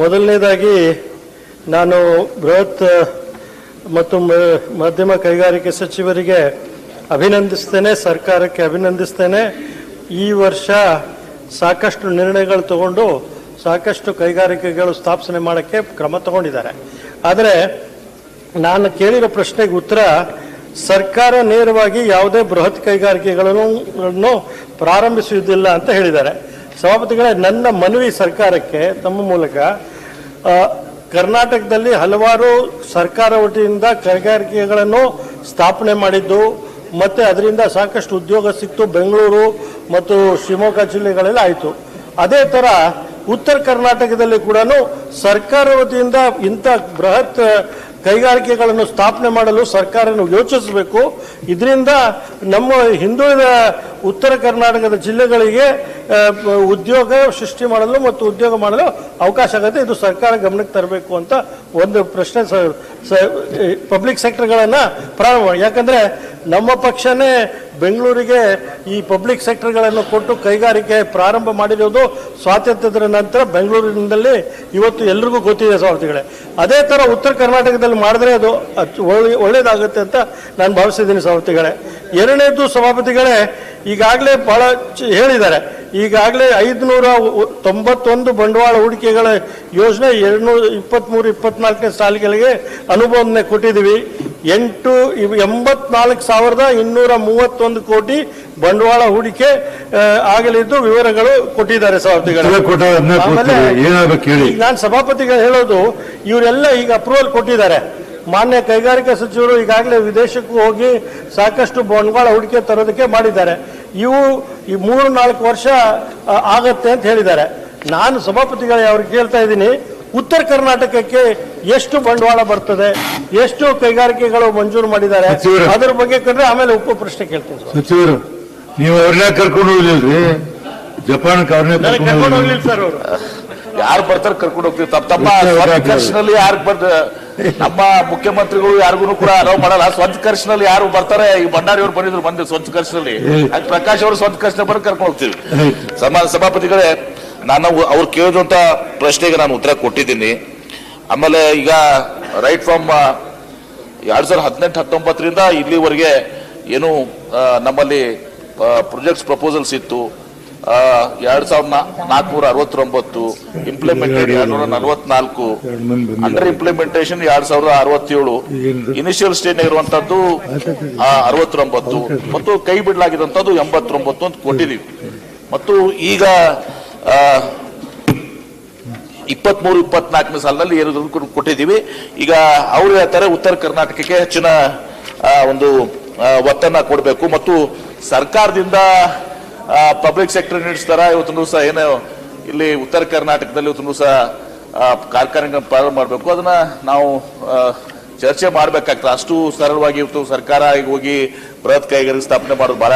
ಮೊದಲನೇದಾಗಿ ನಾನು ಬೃಹತ್ ಮತ್ತು ಮಾಧ್ಯಮ ಕೈಗಾರಿಕೆ ಸಚಿವರಿಗೆ ಅಭಿನಂದಿಸ್ತೇನೆ, ಸರ್ಕಾರಕ್ಕೆ ಅಭಿನಂದಿಸ್ತೇನೆ. ಈ ವರ್ಷ ಸಾಕಷ್ಟು ನಿರ್ಣಯಗಳು ತಗೊಂಡು ಸಾಕಷ್ಟು ಕೈಗಾರಿಕೆಗಳು ಸ್ಥಾಪನೆ ಮಾಡೋಕ್ಕೆ ಕ್ರಮ ತಗೊಂಡಿದ್ದಾರೆ. ಆದರೆ ನಾನು ಕೇಳಿರೋ ಪ್ರಶ್ನೆಗೆ ಉತ್ತರ, ಸರ್ಕಾರ ನೇರವಾಗಿ ಯಾವುದೇ ಬೃಹತ್ ಕೈಗಾರಿಕೆಗಳನ್ನು ಗಳನ್ನು ಪ್ರಾರಂಭಿಸುವುದಿಲ್ಲ ಅಂತ ಹೇಳಿದ್ದಾರೆ. ಸಭಾಪತಿಗಳೇ, ನನ್ನ ಮನವಿ ಸರ್ಕಾರಕ್ಕೆ, ತಮ್ಮ ಮೂಲಕ ಕರ್ನಾಟಕದಲ್ಲಿ ಹಲವಾರು ಸರ್ಕಾರ ವತಿಯಿಂದ ಕೈಗಾರಿಕೆಗಳನ್ನು ಸ್ಥಾಪನೆ ಮಾಡಿದ್ದು, ಮತ್ತು ಅದರಿಂದ ಸಾಕಷ್ಟು ಉದ್ಯೋಗ ಸಿಕ್ತು, ಬೆಂಗಳೂರು ಮತ್ತು ಶಿವಮೊಗ್ಗ ಜಿಲ್ಲೆಗಳೆಲ್ಲ ಆಯಿತು. ಅದೇ ಥರ ಉತ್ತರ ಕರ್ನಾಟಕದಲ್ಲಿ ಕೂಡ ಸರ್ಕಾರ ವತಿಯಿಂದ ಇಂಥ ಬೃಹತ್ ಕೈಗಾರಿಕೆಗಳನ್ನು ಸ್ಥಾಪನೆ ಮಾಡಲು ಸರ್ಕಾರ ಯೋಚಿಸಬೇಕು. ಇದರಿಂದ ನಮ್ಮ ಹಿಂದುಳಿದ ಉತ್ತರ ಕರ್ನಾಟಕದ ಜಿಲ್ಲೆಗಳಿಗೆ ಉದ್ಯೋಗ ಸೃಷ್ಟಿ ಮಾಡಲು ಮತ್ತು ಉದ್ಯೋಗ ಮಾಡಲು ಅವಕಾಶ ಆಗುತ್ತೆ. ಇದು ಸರ್ಕಾರ ಗಮನಕ್ಕೆ ತರಬೇಕು ಅಂತ ಒಂದು ಪ್ರಶ್ನೆ ಪಬ್ಲಿಕ್ ಸೆಕ್ಟರ್ಗಳನ್ನು ಪ್ರಾರಂಭ ಮಾಡಿ. ಯಾಕಂದರೆ ನಮ್ಮ ಪಕ್ಷನೇ ಬೆಂಗಳೂರಿಗೆ ಈ ಪಬ್ಲಿಕ್ ಸೆಕ್ಟರ್ಗಳನ್ನು ಕೊಟ್ಟು ಕೈಗಾರಿಕೆ ಪ್ರಾರಂಭ ಮಾಡಿರೋದು ಸ್ವಾತಂತ್ರ್ಯದ ನಂತರ ಬೆಂಗಳೂರಿನಲ್ಲಿ ಇವತ್ತು ಎಲ್ರಿಗೂ ಗೊತ್ತಿದೆ ಸವರ್ತಿಗಳೇ ಅದೇ ಥರ ಉತ್ತರ ಕರ್ನಾಟಕದಲ್ಲಿ ಮಾಡಿದ್ರೆ ಅದು ಒಳ್ಳೆ, ಒಳ್ಳೇದಾಗುತ್ತೆ ಅಂತ ನಾನು ಭಾವಿಸಿದ್ದೀನಿ ಸವರ್ತಿಗಳೇ ಎರಡನೇದು ಸಭಾಪತಿಗಳೇ, ಈಗಾಗಲೇ ಭಾಳ ಹೇಳಿದ್ದಾರೆ. ಈಗಾಗಲೇ ಐದುನೂರ ತೊಂಬತ್ತೊಂದು ಬಂಡವಾಳ ಹೂಡಿಕೆಗಳ ಯೋಜನೆ ಎರಡ್ನೂರ ಇಪ್ಪತ್ತ್ಮೂರು ಇಪ್ಪತ್ನಾಲ್ಕನೇ ಸಾಲಿಗಳಿಗೆ ಅನುಮೋದನೆ ಕೊಟ್ಟಿದ್ದೀವಿ. ಎಂಟು ಎಂಬತ್ನಾಲ್ಕು ಸಾವಿರದ ಇನ್ನೂರ ಮೂವತ್ತೊಂದು ಕೋಟಿ ಬಂಡವಾಳ ಹೂಡಿಕೆ ಆಗಲಿದ್ದು ವಿವರಗಳು ಕೊಟ್ಟಿದ್ದಾರೆ ಸಭಾಪತಿಗಳು. ನಾನು ಸಭಾಪತಿಗಳು ಹೇಳೋದು ಇವರೆಲ್ಲ ಈಗ ಅಪ್ರೂವಲ್ ಕೊಟ್ಟಿದ್ದಾರೆ. ಮಾನ್ಯ ಕೈಗಾರಿಕಾ ಸಚಿವರು ಈಗಾಗಲೇ ವಿದೇಶಕ್ಕೂ ಹೋಗಿ ಸಾಕಷ್ಟು ಬಂಡವಾಳ ಹೂಡಿಕೆ ತರೋದಕ್ಕೆ ಮಾಡಿದ್ದಾರೆ. ಇವು ಈ ಮೂರು ನಾಲ್ಕು ವರ್ಷ ಆಗತ್ತೆ ಅಂತ ಹೇಳಿದ್ದಾರೆ. ನಾನು ಸಭಾಪತಿಗಳೇ ಅವ್ರಿಗೆ ಕೇಳ್ತಾ ಇದ್ದೀನಿ ಉತ್ತರ ಕರ್ನಾಟಕಕ್ಕೆ ಎಷ್ಟು ಬಂಡವಾಳ ಬರ್ತದೆ ಎಷ್ಟು ಕೈಗಾರಿಕೆಗಳು ಮಂಜೂರು ಮಾಡಿದ್ದಾರೆ. ಅದ್ರ ಬಗ್ಗೆ ಕಂಡ್ರೆ ಆಮೇಲೆ ಉಪ ಪ್ರಶ್ನೆ ಕೇಳ್ತೀನಿ. ಸಚಿವರು ನೀವು ಅವ್ರನ್ನ ಕರ್ಕೊಂಡು ಹೋಗ್ಲಿಲ್ರಿ ಜಪಾನ್ ಕರ್ಕೊಂಡು ಕರ್ಕೊಂಡು ಹೋಗ್ಲಿಲ್ಲ ಸರ್ ಅವರು? ಯಾರು ಬರ್ತಾರೆ ಕರ್ಕೊಂಡು ಹೋಗ್ತೀವಿ? ತಪ್ಪ ತಮ್ಮ ಯಾರು ಬರ್ದ ನಮ್ಮ ಮುಖ್ಯಮಂತ್ರಿಗಳು ಯಾರಿಗೂ ಕೂಡ ಅಲೋ ಮಾಡಲ್ಲ. ಸ್ವಂತ ಖರ್ಚಿನಲ್ಲಿ ಯಾರು ಬರ್ತಾರೆ? ಈ ಬಂಡಾರಿ ಅವರು ಬಂದಿದ್ರು ಬಂದ ಸ್ವಂತ ಖರ್ಚಿನಲ್ಲಿ ಪ್ರಕಾಶ್ ಅವರು ಸ್ವಂತ ಖರ್ಚಿನ ಬರೋ ಕರ್ಕೊಂಡು ಹೋಗ್ತೀವಿ. ಸಮಾಜ ಸಭಾಪತಿಗಳೇ ನಾನು ಅವ್ರು ಕೇಳಿದಂತ ಪ್ರಶ್ನೆಗೆ ನಾನು ಉತ್ತರ ಕೊಟ್ಟಿದ್ದೀನಿ. ಆಮೇಲೆ ಈಗ ರೈಟ್ ಫ್ರಮ್ ಎರಡ್ ಸಾವಿರದ ಹದಿನೆಂಟು ಹತ್ತೊಂಬತ್ತರಿಂದ ಇಲ್ಲಿವರೆಗೆ ಏನು ನಮ್ಮಲ್ಲಿ ಪ್ರೊಜೆಕ್ಟ್ಸ್ ಪ್ರಪೋಸಲ್ಸ್ ಇತ್ತು. ಎರಡ್ ಸಾವಿರದ ನಾಲ್ಕುನೂರ ಅರವತ್ತೊಂಬತ್ತು ಇಂಪ್ಲಿಮೆಂಟೆಡ್ ಎರಡ್ನೂರ ನಲವತ್ನಾಲ್ಕು ಅಂಡರ್ ಇಂಪ್ಲಿಮೆಂಟೇಷನ್ ಎರಡ್ ಸಾವಿರದ ಅರವತ್ತೇಳು? ಇನಿಷಿಯಲ್ ಸ್ಟೇಜ್ ಇರುವಂತದ್ದು ಅರವತ್ತೊಂಬತ್ತು. ಮತ್ತು ಕೈ ಬಿಡಲಾಗಿದಂತದ್ದು ಎಂಬತ್ತೊಂಬತ್ತು ಅಂತ ಕೊಟ್ಟಿದ್ದೀವಿ ಮತ್ತು ಈಗ ಇಪ್ಪತ್ಮೂರು ಇಪ್ಪತ್ನಾಲ್ಕನೇ ಸಾಲದಲ್ಲಿ ಏನು ಕೊಟ್ಟಿದ್ದೀವಿ ಈಗ ಅವ್ರು ಹೇಳ್ತಾರೆ ಉತ್ತರ ಕರ್ನಾಟಕಕ್ಕೆ ಹೆಚ್ಚಿನ ಒಂದು ಒತ್ತನ್ನ ಕೊಡಬೇಕು. ಮತ್ತು ಸರ್ಕಾರದಿಂದ ಪಬ್ಲಿಕ್ ಸೆಕ್ಟರ್ ನಡೆಸ್ತಾರ ಇವತ್ತು ಸಹ ಏನು, ಇಲ್ಲಿ ಉತ್ತರ ಕರ್ನಾಟಕದಲ್ಲಿ ಇವತ್ತು ಸಹ ಕಾರ್ಖಾನೆಗಳನ್ನ ಪ್ರಾರಂಭ ಮಾಡಬೇಕು. ಅದನ್ನ ನಾವು ಚರ್ಚೆ ಮಾಡಬೇಕಾಗ್ತದೆ. ಅಷ್ಟು ಸರಳವಾಗಿ ಇವತ್ತು ಸರ್ಕಾರ ಹೋಗಿ ಬೃಹತ್ ಕೈಗಾರಿಕೆ ಸ್ಥಾಪನೆ ಮಾಡೋದು ಬಹಳ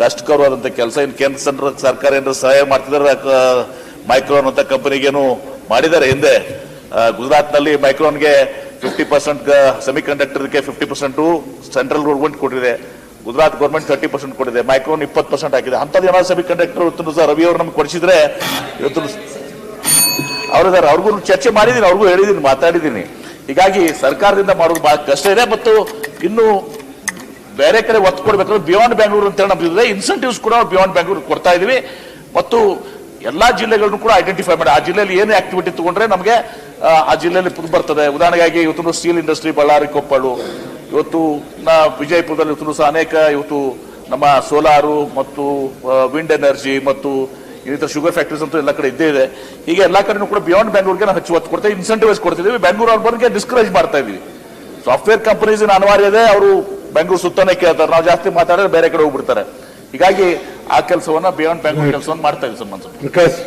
ಕಷ್ಟಕರವಾದಂತ ಕೆಲಸ. ಇನ್ನು ಕೇಂದ್ರ ಸರ್ಕಾರ ಏನಾದ್ರು ಸಹಾಯ ಮಾಡ್ತಿದ್ದಾರೆ ಮೈಕ್ರೋನ್ ಅಂತ ಕಂಪನಿಗೇನು ಮಾಡಿದ್ದಾರೆ ಹಿಂದೆ. ಗುಜರಾತ್ನಲ್ಲಿ ಮೈಕ್ರೋನ್ಗೆ ಫಿಫ್ಟಿ ಪರ್ಸೆಂಟ್ ಸೆಮಿ ಕಂಡಕ್ಟರ್ಗೆ ಫಿಫ್ಟಿ ಪರ್ಸೆಂಟ್ ಸೆಂಟ್ರಲ್ ಗೌರ್ಮೆಂಟ್ ಕೊಟ್ಟಿದೆ. ಗುಜರಾತ್ ಗೌರ್ಮೆಂಟ್ ತರ್ಟಿ ಪರ್ಸೆಂಟ್ ಕೊಟ್ಟಿದೆ ಮೈಕ್ರೋನ್ ಇಪ್ಪತ್ತು ಪರ್ಸೆಂಟ್ ಹಾಕಿದೆ. ಅಂತ ಏನಾದ್ರು ಸಭೆ ಕಂಡಕ್ಟರ್ ಇವತ್ತು ಸರ್ ರವಿ ಅವರು ನಮ್ಗೆ ಕೊಡಿಸಿದ್ರೆ ಇವತ್ತು ಅವರು ಸರ್ ಅವ್ರಿಗೂ ಚರ್ಚೆ ಮಾಡಿದ್ದೀನಿ ಅವ್ರಿಗೂ ಹೇಳಿದ್ದೀನಿ ಮಾತಾಡಿದ್ದೀನಿ. ಹೀಗಾಗಿ ಸರ್ಕಾರದಿಂದ ಮಾಡೋದು ಬಹಳ ಕಷ್ಟ ಇದೆ ಮತ್ತು ಇನ್ನು ಬೇರೆ ಕಡೆ ಒತ್ತು ಕೊಡ್ಬೇಕಾದ್ರೆ ಬಿಯಾಂಡ್ ಬ್ಯಾಂಗ್ಳೂರ್ ಅಂತ ಹೇಳಿ ಇನ್ಸೆಂಟಿವ್ಸ್ ಕೂಡ ಬಿಯಾಂಡ್ ಬ್ಯಾಂಗ್ಳೂರ್ ಕೊಡ್ತಾ ಇದೀವಿ ಮತ್ತು ಎಲ್ಲಾ ಜಿಲ್ಲೆಗಳನ್ನು ಕೂಡ ಐಡೆಂಟಿಫೈ ಮಾಡಿ. ಆ ಜಿಲ್ಲೆಯಲ್ಲಿ ಏನು ಆಕ್ಟಿವಿಟಿ ತಗೊಂಡ್ರೆ ನಮಗೆ ಆ, ಜಿಲ್ಲೆಯಲ್ಲಿ ಬರ್ತದೆ. ಉದಾಹರಣೆಗಾಗಿ ಇವತ್ತು ಸ್ಟೀಲ್ ಇಂಡಸ್ಟ್ರಿ ಬಳ್ಳಾರಿ ಕೊಪ್ಪಳು ಇವತ್ತು ನಾ ವಿಜಯಪುರದಲ್ಲಿ ಇವತ್ತು ಸಹ ಅನೇಕ ಇವತ್ತು ನಮ್ಮ ಸೋಲಾರು ಮತ್ತು ವಿಂಡ್ ಎನರ್ಜಿ ಮತ್ತು ಇನ್ನಿತರ ಶುಗರ್ ಫ್ಯಾಕ್ಟ್ರೀಸ್ ಅಂತೂ ಎಲ್ಲ ಕಡೆ ಇದ್ದೇ ಇದೆ. ಹೀಗೆ ಎಲ್ಲಾ ಕಡೆನೂ ಕೂಡ ಬಿಯಾಂಡ್ ಬ್ಯಾಂಗ್ಳೂರ್ಗೆ ನಾವು ಹೆಚ್ಚು ಒತ್ತು ಕೊಡ್ತೇವೆ ಇನ್ಸೆಂಟಿವೈಸ್ ಕೊಡ್ತಿದ್ದೀವಿ ಬ್ಯಾಂಗ್ಳೂರ್ ಅವ್ರ ಬಗ್ಗೆ ಡಿಸ್ಕರೇಜ್ ಮಾಡ್ತಾ ಇದೀವಿ. ಸಾಫ್ಟ್ವೇರ್ ಕಂಪನೀಸ್ ಅನಿವಾರ್ಯ ಇದೆ ಅವರು ಬೆಂಗಳೂರು ಸುತ್ತಾನೆ ಕೇಳ್ತಾರೆ. ನಾವು ಜಾಸ್ತಿ ಮಾತಾಡಿದ್ರೆ ಬೇರೆ ಕಡೆ ಹೋಗ್ಬಿಡ್ತಾರೆ. ಹೀಗಾಗಿ ಆ ಕೆಲಸವನ್ನ ಬಿಯಾಂಡ್ ಬ್ಯಾಂಗ್ಳೂರ್ ಕೆಲಸವನ್ನು ಮಾಡ್ತಾ ಇದ್ದೀವಿ ಸಂಬಂಧ ಪ್ರಕಾಶ್